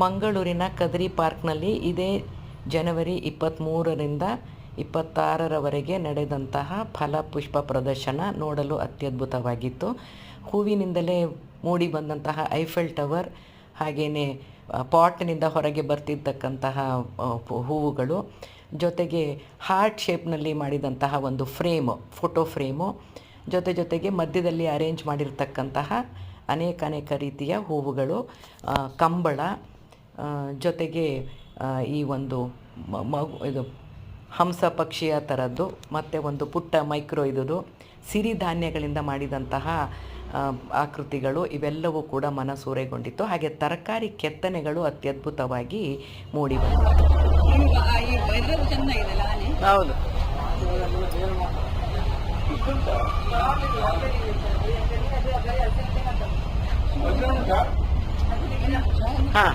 ಮಂಗಳೂರಿನ ಕದ್ರಿ ಪಾರ್ಕ್ನಲ್ಲಿ ಇದೇ ಜನವರಿ ಇಪ್ಪತ್ತ್ಮೂರರಿಂದ ಇಪ್ಪತ್ತಾರರವರೆಗೆ ನಡೆದಂತಹ ಫಲಪುಷ್ಪ ಪ್ರದರ್ಶನ ನೋಡಲು ಅತ್ಯದ್ಭುತವಾಗಿತ್ತು. ಹೂವಿನಿಂದಲೇ ಮೂಡಿ ಬಂದಂತಹ ಐಫೆಲ್ ಟವರ್ ಹಾಗೆಯೇ ಪಾಟ್ನಿಂದ ಹೊರಗೆ ಬರ್ತಿರ್ತಕ್ಕಂತಹ ಹೂವುಗಳು ಜೊತೆಗೆ ಹಾರ್ಟ್ ಶೇಪ್ನಲ್ಲಿ ಮಾಡಿದಂತಹ ಒಂದು ಫ್ರೇಮು, ಫೋಟೋ ಫ್ರೇಮು ಜೊತೆ ಜೊತೆಗೆ ಮಧ್ಯದಲ್ಲಿ ಅರೇಂಜ್ ಮಾಡಿರ್ತಕ್ಕಂತಹ ಅನೇಕ ಅನೇಕ ರೀತಿಯ ಹೂವುಗಳು ಕಂಬಳ ಜೊತೆಗೆ ಈ ಒಂದು ಮಗು, ಇದು ಹಂಸ ಪಕ್ಷಿಯ ಥರದ್ದು, ಮತ್ತು ಒಂದು ಪುಟ್ಟ ಮೈಕ್ರೋ ಇದುದು ಸಿರಿಧಾನ್ಯಗಳಿಂದ ಮಾಡಿದಂತಹ ಆಕೃತಿಗಳು ಇವೆಲ್ಲವೂ ಕೂಡ ಮನಸೂರೆಗೊಂಡಿತ್ತು. ಹಾಗೆ ತರಕಾರಿ ಕೆತ್ತನೆಗಳು ಅತ್ಯದ್ಭುತವಾಗಿ ಮೂಡಿ ಬಂದಿತ್ತು. ಹೌದು. ಹಾಂ.